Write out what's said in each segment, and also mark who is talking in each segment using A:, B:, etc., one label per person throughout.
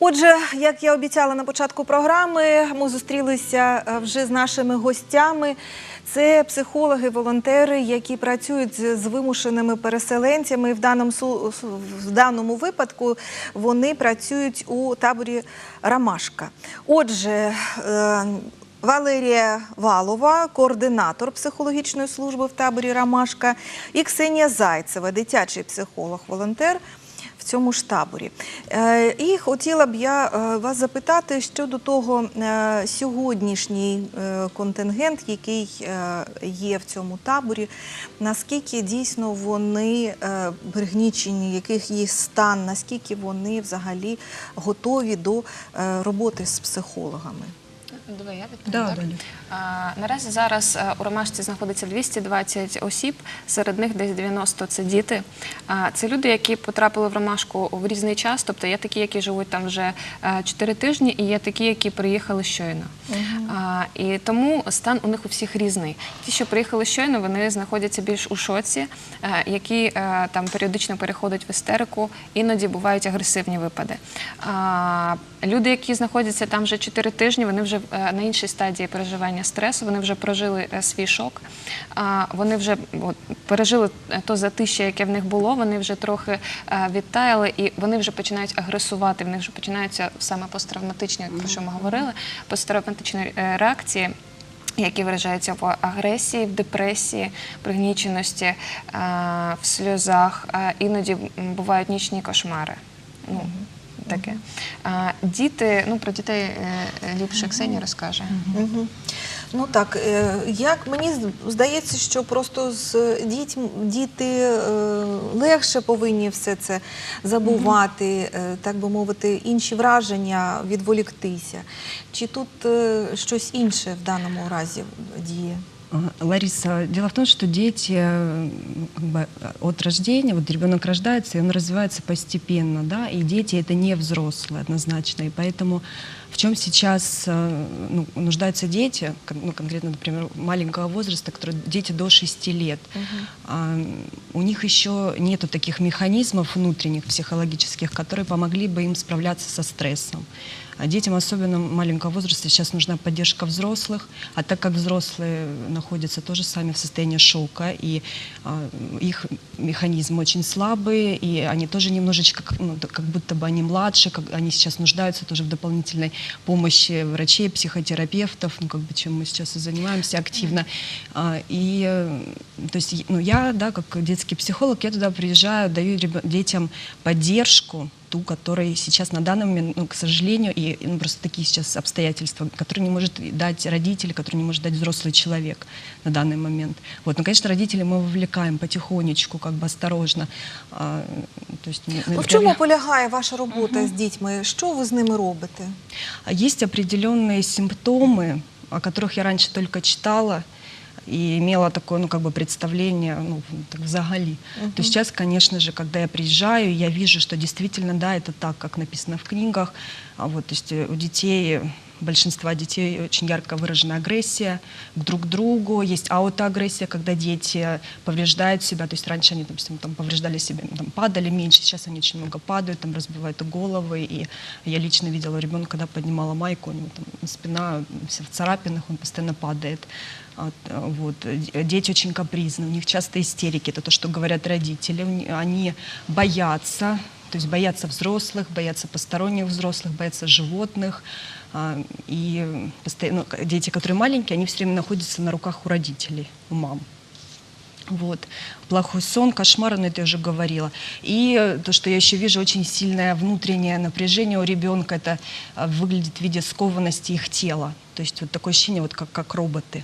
A: Отже, як я обіцяла на початку програми, ми зустрілися е, вже з нашими гостями. Це психологи, волонтери, які працюють з вимушеними переселенцями. В даному в даному випадку вони працюють у таборі Ромашка. Отже, е, Валерія Валова, координатор психологічної служби в таборі Ромашка, і Ксенія Зайцева, дитячий психолог, волонтер цьому ж таборі. Е, І хотіла б я е, вас запитати щодо того е, сьогоднішній контингент, який є в цьому таборі, наскільки дійсно вони пригнічені, яких їх стан, наскільки вони взагалі готові до роботи з психологами.
B: Давай я відповім.
C: Да,
B: так?
C: Даля.
B: Наразі зараз е, у Ромашці знаходиться 220 осіб, серед них десь 90 – це діти. Це люди, які потрапили в Ромашку в різний час, тобто є такі, які живуть там вже 4 тижні, і є такі, які приїхали щойно. І тому стан у них у всіх різний. Ті, що приїхали щойно, вони знаходяться більш у шоці, е, які е, там періодично переходять в істерику, іноді бувають агресивні випади. Люди, які знаходяться там вже 4 тижні, вони вже е, на іншій стадії переживання стресу, вони вже прожили е, свій шок, вони вже от, пережили е, то затища, яке в них було, вони вже трохи е, відтаяли і вони вже починають агресувати, в них вже починаються саме посттравматичні, про що ми говорили, посттравматичні реакції. Які виражаються в агресії, в депресії, пригніченості, в сльозах, іноді бувають нічні кошмари. Таке. А, Діти, ну про дітей ліпше Ксенія розкаже.
A: Ну так, е, як мені здається, що просто з дітьми діти е, легше повинні все це забувати, е, так би мовити, інші враження відволіктися. Чи тут щось інше в даному разі діє?
C: А, Лариса, дело в том, что дети э, ну, как бы, э, от рождения, вот ребенок рождается, и он развивается постепенно, да, и дети это не взрослые однозначно, и поэтому в чем сейчас э, ну, нуждаются дети, ну, конкретно, например, маленького возраста, которые дети до 6 лет, а, у них еще нету таких механизмов внутренних психологических, которые помогли бы им справляться со стрессом. А детям, особенно маленького возраста, сейчас нужна поддержка взрослых, а так как взрослые находятся тоже сами в состоянии шока, и а, их механизмы очень слабые, и они тоже немножечко, ну, как будто бы они младше, как, они сейчас нуждаются тоже в дополнительной помощи врачей, психотерапевтов, ну, как бы, чем мы сейчас и занимаемся активно. А, и, э, то есть, ну, я, да, как детский психолог, я туда приезжаю, даю ребё- детям поддержку, ту, которой сейчас на данный момент, ну, к сожалению, и ну, просто такие сейчас обстоятельства, которые не может дать родитель, который не может дать взрослый человек на данный момент. Вот, ну, конечно, родителей мы вовлекаем потихонечку, как бы осторожно. А, то есть, ну,
A: Ну, в
C: например,
A: чому
C: я-
A: полягає ваша робота з дітьми? Що ви з ними робите?
C: А Есть определенные симптомы, о которых я раньше только читала и имела такое, ну, как бы представление, ну, так взагалі. То сейчас, конечно же, когда я приезжаю, я вижу, что действительно, да, это так, как написано в книгах. А вот, то есть э, у детей, большинства детей очень ярко выражена агрессия к друг другу. Есть аутоагрессия, когда дети повреждают себя. То есть раньше они, допустим, там, повреждали себя, там, падали меньше, сейчас они очень много падают, там, разбивают головы. И я лично видела ребенка, когда поднимала майку, у него там спина вся в царапинах, он постоянно падает. А, т- Вот. Д- Дети очень капризны, у них часто истерики, это то, что говорят родители. У ни- Они боятся, то есть боятся взрослых, боятся посторонних взрослых, боятся животных. А, И постоянно, к- дети, которые маленькие, они все время находятся на руках у родителей, у мам. Вот. Плохой сон, кошмары, но это я уже говорила. И э, то, что я еще вижу, очень сильное внутреннее напряжение у ребенка, это э, выглядит в виде скованности их тела. То есть вот такое ощущение, вот как, как роботы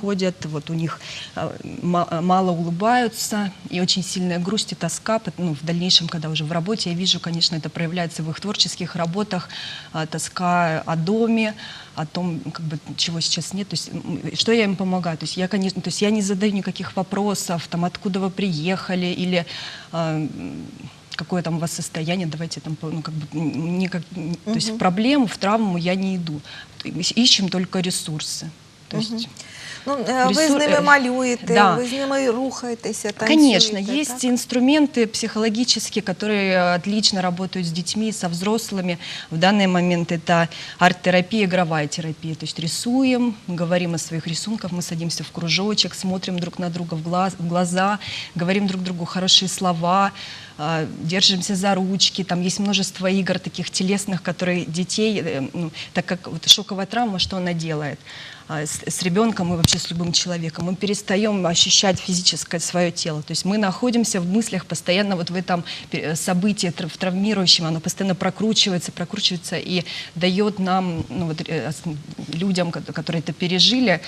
C: Ходят, вот у них ма- мало улыбаются, и очень сильная грусть и тоска. Ну, в дальнейшем, когда уже в работе, я вижу, конечно, это проявляется в их творческих работах, э, тоска о доме, о том, как бы, чего сейчас нет. То есть, что я им помогаю? То есть я, конечно, то есть я не задаю никаких вопросов, там, откуда вы приехали, или э, какое там у вас состояние, давайте там, ну, как бы, никак, м, то есть в проблему, в травму я не иду. Ищем только ресурсы. То есть,
A: Ну, е, ви з
C: Ресур-
A: ними
C: е,
A: малюєте,
C: да.
A: ви з ними рухаєтеся, танцюєте.
C: Конечно, есть
A: так?
C: инструменты психологические, которые э, отлично работают с детьми, со взрослыми. В данный момент это арт-терапия, игровая терапия. То есть рисуем, говорим о своих рисунках, мы садимся в кружочек, смотрим друг на друга в, глаз, в глаза, говорим друг другу хорошие слова, э, держимся за ручки. Там есть множество игр таких телесных, которые детей, э, ну, так как вот шоковая травма, что она делает? а, с, с ребенком и вообще с любым человеком. Мы перестаем ощущать физическое свое тело. То есть мы находимся в мыслях постоянно вот в этом пе- событии тр- в травмирующем, оно постоянно прокручивается, прокручивается и дает нам, ну, вот, э, ос- людям, ко- которые это пережили, а,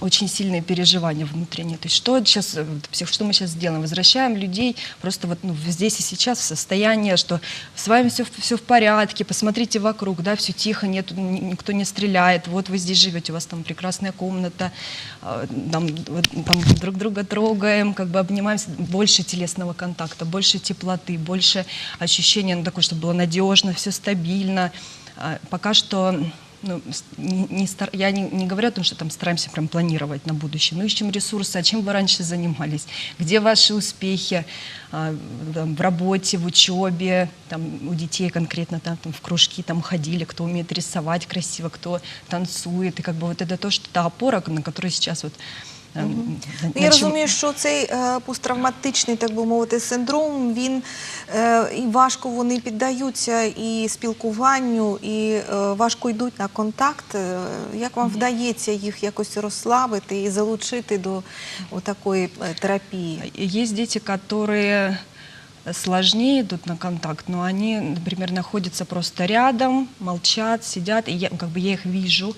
C: очень сильные переживания внутренние. То есть что, сейчас, э, что мы сейчас делаем? Возвращаем людей просто вот ну, здесь и сейчас в состояние, что с вами все, все в порядке, посмотрите вокруг, да, все тихо, нет, ни- никто не стреляет, вот вы здесь живете, у вас там прекрасная комната, а, там, там друг друга трогаем, как бы обнимаемся, больше телесного контакта, больше теплоты, больше ощущения, ну, такое, чтобы было надежно, все стабильно. А, Пока что ну, с- не, не стар- я не, не говорю о том, что там стараемся прям планировать на будущее, но ищем ресурсы, а чем вы раньше занимались, где ваши успехи а, там, в работе, в учебе, там, у детей конкретно там, там в кружки там ходили, кто умеет рисовать красиво, кто танцует, и как бы вот это то, что та опора, на которой сейчас вот э, на-
A: Ну, я розумію, що цей е, посттравматичний, так би мовити, синдром, він е, і важко вони піддаються і спілкуванню, і е, важко йдуть на контакт. Як вам вдається їх якось розслабити і залучити до такої терапії?
C: Є діти, которые сложнее идут на контакт, но они, например, находятся просто рядом, молчат, сидят, и я, как бы я их вижу,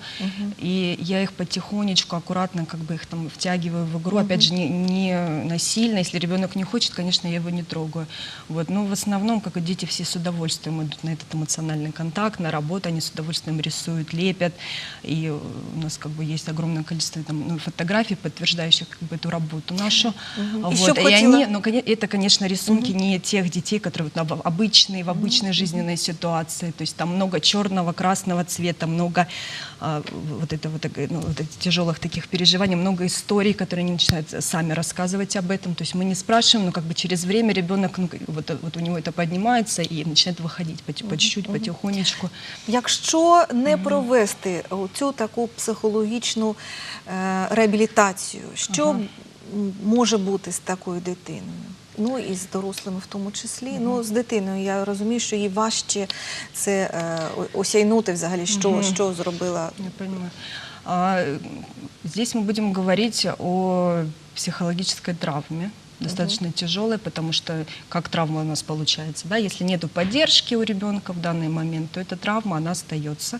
C: и я их потихонечку, аккуратно как бы их там втягиваю в игру, опять же, не, не насильно, если ребенок не хочет, конечно, я его не трогаю. Вот. Но в основном, как и дети, все с удовольствием идут на этот эмоциональный контакт, на работу, они с удовольствием рисуют, лепят, и у нас как бы есть огромное количество там, ну, фотографий, подтверждающих как бы эту работу нашу.
A: Мгм. И
C: Вот.
A: что
C: И
A: хотела-
C: они, ну, это, конечно, рисунки не тех детей, которые вот, на- в обычные, в обычной жизненной ситуации. То есть там много черного, красного цвета, много а, вот это вот, так- ну, вот этих тяжелых таких переживаний, много историй, которые они начинают сами рассказывать об этом. То есть мы не спрашиваем, но как бы через время ребенок, ну, как- вот, вот у него это поднимается и начинает выходить по, по чуть-чуть, потихонечку.
A: Якщо не провести цю таку психологічну е, реабілітацію, що
C: Ага.
A: м, може бути з такою дитиною? Ну і з дорослими в тому числі. Ну, з дитиною я розумію, що їй важче це е, о- осяйнути взагалі, що,
C: Мгм.
A: що зробила.
C: Я понимаю. А, э, здесь мы будем говорить о психологической травме, достаточно тяжелой, потому что как травма у нас получается, да, если нет поддержки у ребенка в данный момент, то эта травма, она остается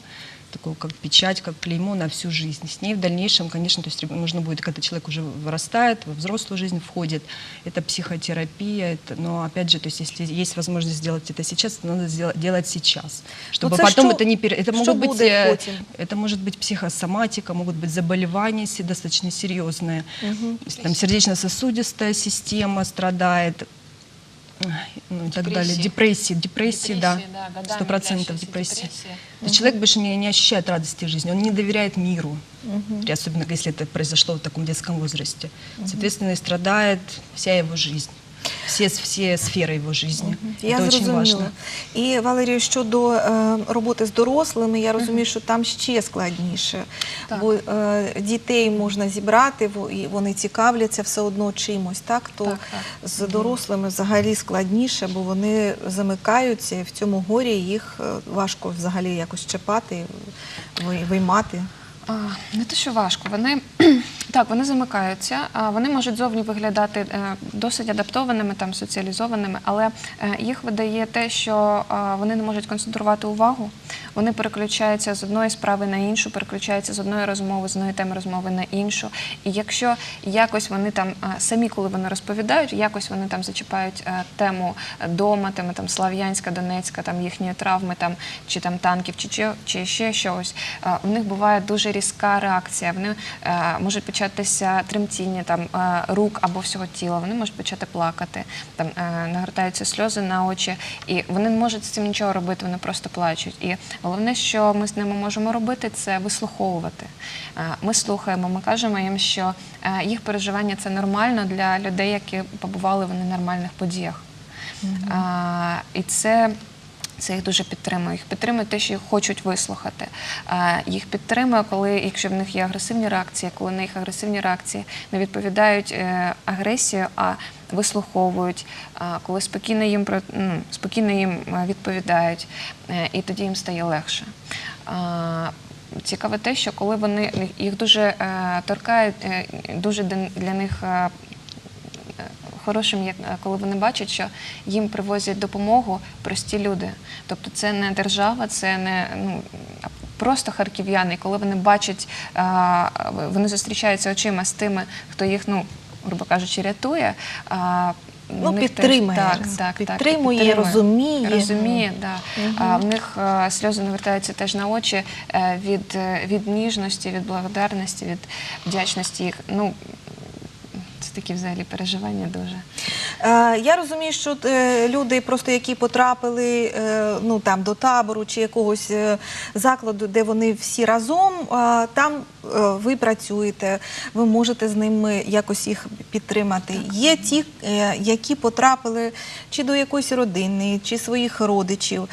C: такой как печать, как клеймо на всю жизнь. С ней в дальнейшем, конечно, то есть реб- нужно будет, когда человек уже вырастает, во взрослую жизнь входит, это психотерапия, это, но опять же, то есть если есть возможность сделать это сейчас, то надо сделать, делать сейчас, чтобы
A: це
C: потом
A: що-
C: это не пере... Это
A: що
C: могут быть
A: буде
C: э,
A: потім?
C: это может быть психосоматика, могут быть заболевания се- достаточно серьезные.
A: Мгм.
C: Если там сердечно-сосудистая система страдает, ай, ну и так далее.
B: Депрессии.
C: Депрессии, депрессии, да, сто процентов депрессии.
B: депрессии.
C: Угу. человек больше не, не ощущает радости жизни, он не доверяет миру, угу. особенно если это произошло в таком детском возрасте. Соответственно, и страдает вся его жизнь, все, все сферы его жизни.
A: Я зрозуміла.
C: важно.
A: І Валерію, щодо е, роботи з дорослими, я розумію, що там ще складніше.
B: Так.
A: Бо е, дітей можна зібрати, і вони цікавляться все одно чимось, так? То
B: Так, так.
A: з дорослими взагалі складніше, бо вони замикаються і в цьому горі їх е, важко взагалі якось чіпати, виймати.
B: Не те, що важко. Вони так, вони замикаються, вони можуть зовні виглядати е, досить адаптованими, там соціалізованими, але е, їх видає те, що вони не можуть концентрувати увагу. Вони переключаються з одної справи на іншу, переключаються з одної розмови, з одної теми розмови на іншу. І якщо якось вони там самі, коли вони розповідають, якось вони там зачіпають е, тему дома, теми там Слав'янська, Донецька, там їхньої травми, там чи там танків, чи, чи, чи ще щось. У них буває дуже різка реакція. Вони е, можуть початися тремтіння там е, рук або всього тіла. Вони можуть почати плакати, там е, нагортаються сльози на очі, і вони не можуть з цим нічого робити. Вони просто плачуть. І головне, що ми з ними можемо робити, це вислуховувати. Е, Ми слухаємо, ми кажемо їм, що їх переживання це нормально для людей, які побували в ненормальних подіях. А, і це. Це їх дуже підтримує. Їх підтримує те, що їх хочуть вислухати. Їх підтримує, коли, якщо в них є агресивні реакції, коли на їх агресивні реакції не відповідають е, агресією, а вислуховують, коли спокійно їм ну, спокійно їм е, відповідають, е, і тоді їм стає легше. Цікаве те, що коли вони їх дуже торкають, дуже для них. Хорошим, як е, коли вони бачать, що їм привозять допомогу прості люди. Тобто це не держава, це не ну, просто харків'яни. І коли вони бачать, вони зустрічаються очима з тими, хто їх, ну, грубо кажучи, рятує.
A: Ну, підтримує,
B: так,
A: так,
B: так, так,
A: підтримує, розуміє.
B: розуміє, да. А, в них е, сльози навертаються теж на очі е, від, від ніжності, від благодарності, від вдячності їх. Ну, це такі взагалі переживання дуже.
A: Е, Я розумію, що е, люди, просто які потрапили е, ну там до табору чи якогось закладу, де вони всі разом, там ви працюєте, ви можете з ними якось їх підтримати. Є ті, які потрапили чи до якоїсь родини, чи своїх родичів,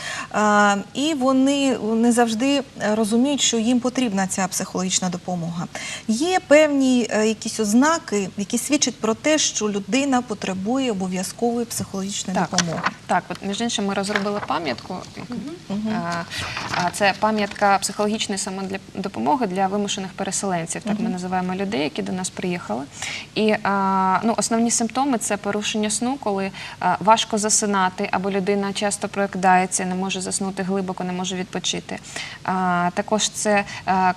A: і вони не завжди розуміють, що їм потрібна ця психологічна допомога. Є певні якісь ознаки, які свідчать про те, що людина потребує обов'язкової психологічної
B: Так,
A: допомоги.
B: так, от між іншим, ми розробили пам'ятку. Це пам'ятка психологічної самодопомоги для вимушених переселенців. Так ми називаємо людей, які до нас приїхали. І ну, основні симптоми це порушення сну, коли важко засинати, або людина часто прокидається, не може заснути глибоко, не може відпочити. А, Також це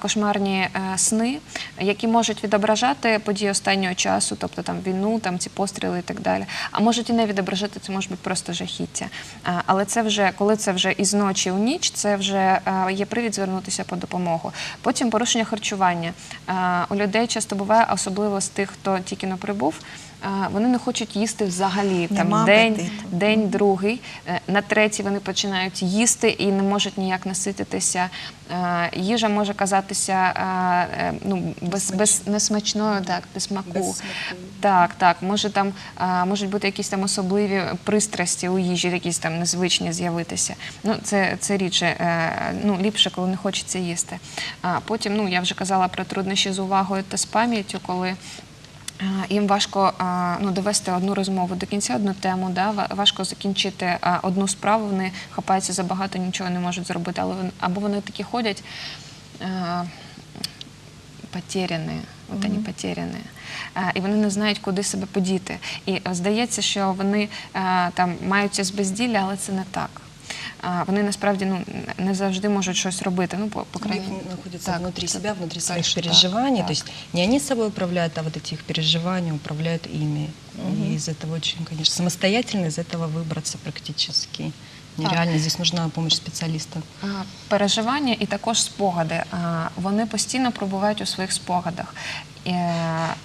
B: кошмарні е, сни, які можуть відображати події останнього часу, тобто там війну, там ці постріли і так далі. А можуть і не відображати, це може бути просто жахіття. Але це вже коли це вже із ночі у ніч, це вже є привід звернутися по допомогу. Потім порушення харчування. У людей часто буває, особливо з тих, хто тільки не прибув. Вони не хочуть їсти взагалі там
A: Нема
B: день,
A: апетиту.
B: день, другий. Е, На третій вони починають їсти і не можуть ніяк насититися. Е, Їжа може казатися е, ну, без, без несмачною, так, без смаку.
C: Без.
B: Так, так. Може там можуть бути якісь там особливі пристрасті у їжі, якісь там незвичні з'явитися. Ну, це, це рідше, ну, ліпше, коли не хочеться їсти. А потім, ну, я вже казала про труднощі з увагою та з пам'яттю, коли. А, Їм важко ну, довести одну розмову до кінця, одну тему, да? важко закінчити одну справу, вони хапаються за багато, нічого не можуть зробити, але вони, або вони такі ходять а, потеряні, от вони потеряні. Е, І вони не знають, куди себе подіти. І е, здається, що вони е, там мають час безділля, але це не так Е, Вони насправді ну, не завжди можуть щось робити. Ну, по, по
C: У
B: крайній
C: них находятся
B: Так,
C: внутри
B: це
C: себя, внутри своих
B: точно, так,
C: переживаний.
B: так.
C: То есть не они собой управляют, а вот эти их переживания управляют ими. И из этого очень, конечно, самостоятельно из этого выбраться практически нереально. Здесь нужна помощь специалиста.
B: А, переживання і також спогади. А, Вони постійно пробувають у своїх спогадах. Е,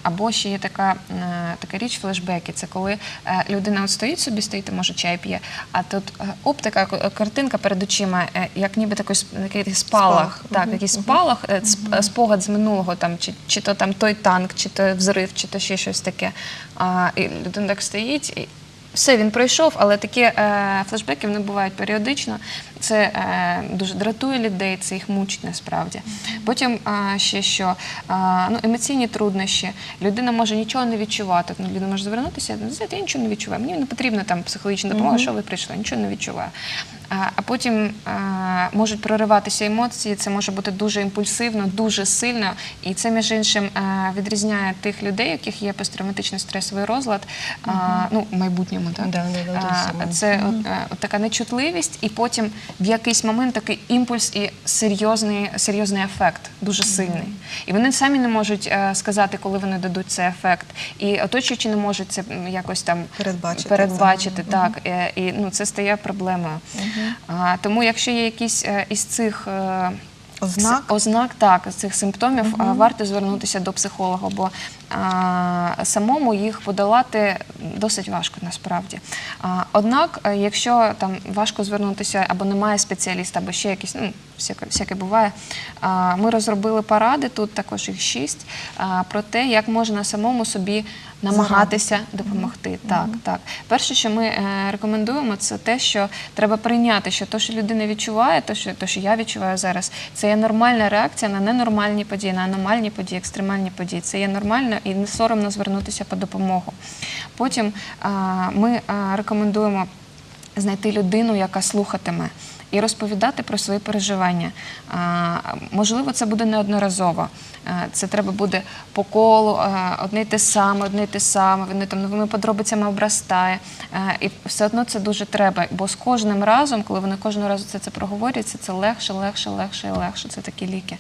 B: Або ще є така, е, така річ флешбеки. Це коли е, людина от стоїть собі, стоїть, може чай п'є, а тут оп, така картинка перед очима, як ніби такий, такий спалах,
A: Спалах.
B: так, такий спалах, е, сп- е, спогад з минулого, там, чи, чи то там той танк, чи то взрив, чи то ще щось таке. А, І людина так стоїть. І, все, він пройшов, але такі е, флешбеки вони бувають періодично. Це е, дуже дратує людей, це їх мучить насправді. Потім е, ще що е, ну, емоційні труднощі. Людина може нічого не відчувати. Ну, людина може звернутися, ну, знаєте, я нічого не відчуваю. Мені не потрібна там психологічна допомога, що ви прийшли, нічого не відчуваю. А, а потім е, можуть прориватися емоції, це може бути дуже імпульсивно, дуже сильно. І це, між іншим, е, відрізняє тих людей, у яких є посттравматичний стресовий розлад, а, ну, в майбутньому. Так?
C: Да, да, да,
B: А, це от, е, от така нечутливість, і потім в якийсь момент такий імпульс і серйозний, серйозний ефект, дуже сильний. І вони самі не можуть е, сказати, коли вони дадуть цей ефект. І оточуючі не можуть це якось там
A: Передбачити
B: передбачити так. Е, І ну, це стає проблемою. А, тому, якщо є якісь е, із цих. е,
A: Ознак?
B: Ознак так, цих симптомів а, варто звернутися до психолога, бо самому їх подолати досить важко насправді. Однак, е, якщо там важко звернутися або немає спеціаліста, або ще якісь, ну, всяке, всяке буває, ми розробили поради, тут також їх шість, про те, як можна самому собі намагатися допомогти. Так, так. Перше, що ми е, рекомендуємо, це те, що треба прийняти, що те, що людина відчуває, те, що, що я відчуваю зараз, це є нормальна реакція на ненормальні події, на аномальні події, екстремальні події. Це є нормально і не соромно звернутися по допомогу. Потім ми рекомендуємо знайти людину, яка слухатиме. І розповідати про свої переживання. Можливо, це буде неодноразово. Це треба буде по колу, одне й те саме, одне й те саме, вони там новими подробицями обростає. І все одно це дуже треба. Бо з кожним разом, коли вони кожного разу це, це проговорюють, це, це легше, легше, легше і легше. Це такі ліки.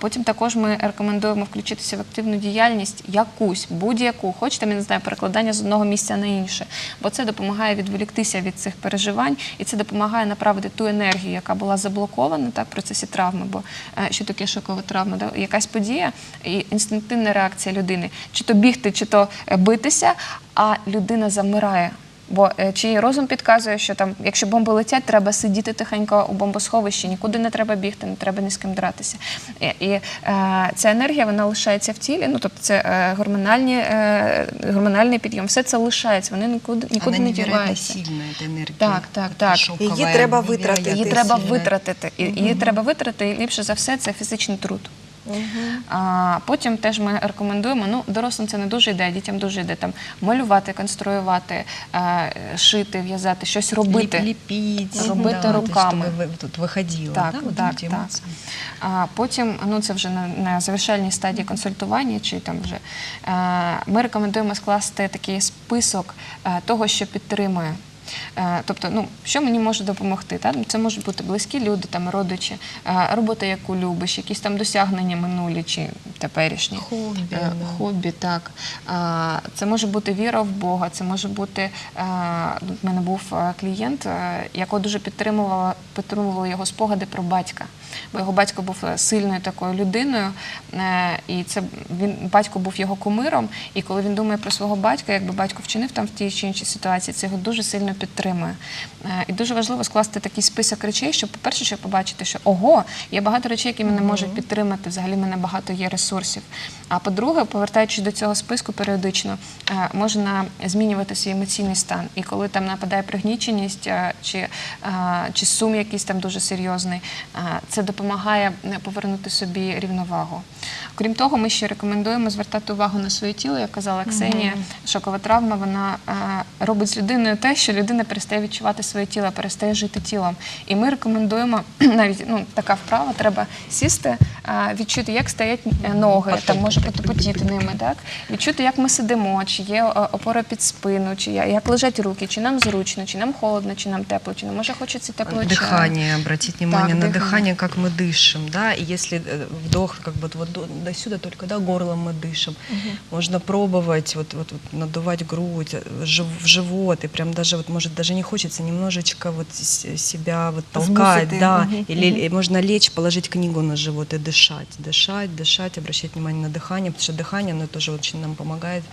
B: Потім також ми рекомендуємо включитися в активну діяльність якусь, будь-яку, хоч там, я не знаю, перекладання з одного місця на інше. Бо це допомагає відволіктися від цих переживань, і це допомагає направити ту енергію, яка була заблокована так, в процесі травми. Бо е, що таке шокова травма? Да? Якась подія і інстинктивна реакція людини. Чи то бігти, чи то е, битися, а людина замирає. Бо е, чиї розум підказує, що там, якщо бомби летять, треба сидіти тихенько у бомбосховищі, нікуди не треба бігти, не треба ні з ким дратися. І, і е, ця енергія вона лишається в тілі. Ну тобто це е, гормональні, е, гормональний підйом, все це лишається, вони нікуди нікуди
C: Она
B: не діваються.
C: сильная, эта энергия.
B: Так, так, так.
C: Шоковая,
A: Її треба витратити.
B: Її треба
C: сильная.
B: витратити. І її треба витратити, і ліпше за все це фізичний труд. А, потім теж ми рекомендуємо, ну, дорослим це не дуже йде, а дітям дуже йде там малювати, конструювати, е, шити, в'язати, щось робити.
C: Леп- Лепить.
B: Робити
C: да, то есть,
B: руками.
C: чтобы вы- тут выходило,
B: Так,
C: да, вот
B: так,
C: эти
B: так.
C: эмоции.
B: А потім, ну це вже на, на завершальній стадії консультування, чи там вже е, ми рекомендуємо скласти такий список е, того, що підтримує. Е, Тобто, ну що мені може допомогти? Та? Це можуть бути близькі люди, там родичі, е, робота, яку любиш, якісь там досягнення минулі чи теперішні.
C: Хобі,
B: Е, хобі, так. Це може бути віра в Бога, це може бути. У мене був клієнт, якого дуже підтримувала, підтримувала його спогади про батька. Бо його батько був е, сильною такою людиною, е, і це він батько був його кумиром. І коли він думає про свого батька, якби батько вчинив там в тій чи іншій ситуації, це його дуже сильно підтримує. Е, І дуже важливо скласти такий список речей, щоб, по-перше, щоб побачити, що ого, є багато речей, які мене можуть підтримати. Взагалі мене багато є ресурсів. А по-друге, повертаючись до цього списку періодично, можна змінювати свій емоційний стан. І коли там нападає пригніченість чи, чи сум якийсь там дуже серйозний, це допомагає е, повернути собі рівновагу. Крім того, ми ще рекомендуємо звертати увагу на своє тіло, як казала Ксенія. Шокова травма вона е, робить з людиною те, що людина перестає відчувати своє тіло, перестає жити тілом. І ми рекомендуємо навіть ну така вправа, треба сісти, е, відчути, як стоять е, ноги, там може потопотіти ними, так відчути, як ми сидимо, чи є е, опора під спину, чи я- як лежать руки, чи нам зручно, чи нам холодно, чи нам тепло, чи нам може хочеться теплого чаю.
C: Дыхание, обратить внимание
B: Так,
C: на
B: дыхание.
C: дыхание, как мы дышим, да, и если э, вдох, как бы вот, вот до, до сюда только, да, горлом мы дышим, можно пробовать вот, вот, вот надувать грудь, э, жив- в живот, и прям даже вот, может, даже не хочется немножечко вот с- себя вот толкать,
A: Змусити.
C: да,
A: Мгм,
C: или и можно лечь, положить книгу на живот и дышать, дышать, дышать, обращать внимание на дыхание, потому что дыхание, оно тоже очень нам помогает,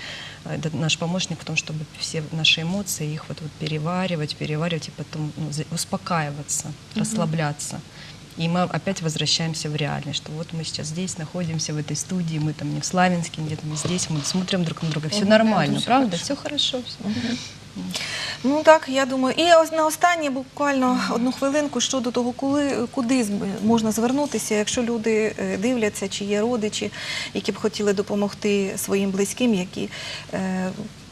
C: э, это наш помощник в том, чтобы все наши эмоции, их вот, вот переваривать, переваривать и потом ну, за- успокаиваться, расслабляться. И мы опять возвращаемся в реальность, что вот мы сейчас здесь находимся, в этой студии, мы там не в Славянске, где-то мы здесь, мы смотрим друг на друга, все нормально,
B: всё
C: правда?
B: хорошо.
C: Все хорошо. всё.
A: Ну так, я думаю. І ось на останнє буквально одну хвилинку щодо того, коли, куди з- можна звернутися, якщо люди е, дивляться, чи є родичі, які б хотіли допомогти своїм близьким, які е,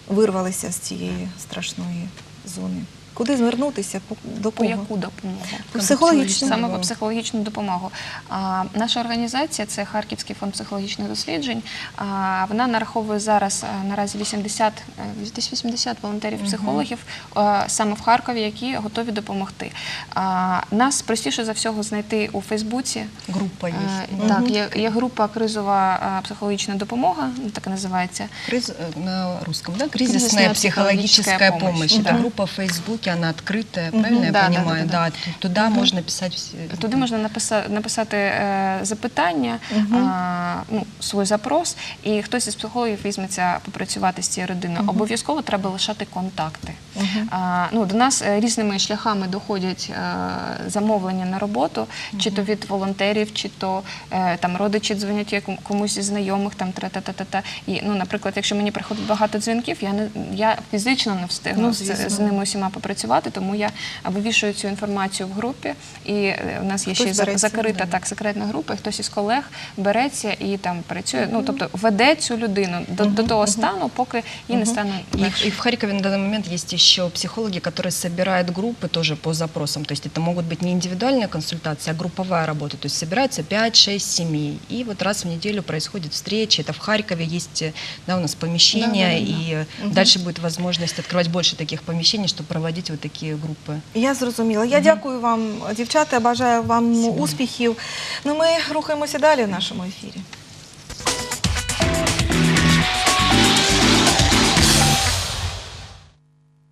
A: вирвалися з цієї страшної зони. Куди звернутися? По- До
B: По
A: кого?
B: яку допомогу?
A: По психологічну.
B: Саме по психологічну допомогу. А, наша організація це Харківський фонд психологічних досліджень. А, вона нараховує зараз а, наразі 80, е, десь 80 волонтерів-психологів е, саме в Харкові, які готові допомогти. А, нас простіше за всього знайти у Фейсбуці.
C: Группа
B: Е,
C: есть.
B: Так, є, є група кризова е, психологічна допомога, ну, так і називається.
C: Крыз- э, на русском, да?
B: Кризисная
C: Кризисная
B: психологическая
C: психологическая
B: помощь,
C: помощь.
B: да.
C: Это группа в Фейсбуке, группе, она открытая, правильно я
B: Да, да,
C: понимаю?
B: да, да.
C: ту- туда можно писать все.
B: Туди можна написати, написати е, запитання, ну, свій запрос, і хтось із психологів візьметься попрацювати з цією родиною. Обов'язково треба лишати контакти. Ну, до нас е, різними шляхами доходять е, замовлення на роботу, чи то від волонтерів, чи то е, там родичі дзвонять комусь із знайомих, там тра-та-та-та-та. І, ну, наприклад, якщо мені приходить багато дзвінків, я не я фізично не встигну
A: Ну,
B: з, з ними усіма попрацювати, тому я вивішую цю інформацію в групі. І е, у нас є
A: Хтось
B: ще й за-
A: береться,
B: закрита
A: да.
B: так секретна група, і хтось із колег береться і там працює. Ну тобто веде цю людину до, до того стану, поки їй не стане
C: И,
B: легше.
C: и в Харькове на данный момент есть еще психологи, которые собирают группы тоже по запросам. То есть это могут быть не индивидуальная консультация, а групповая работа. То есть собираются 5-6 семей. И вот раз в неделю происходит встреча. Это в Харькове есть э, да, у нас помещения. И э, дальше будет возможность открывать больше таких помещений, чтобы проводить вот такие группы.
A: Я зрозуміла. Я дякую вам, дівчата. Бажаю вам успіхів. Ну, ми рухаємося далі в нашому ефірі.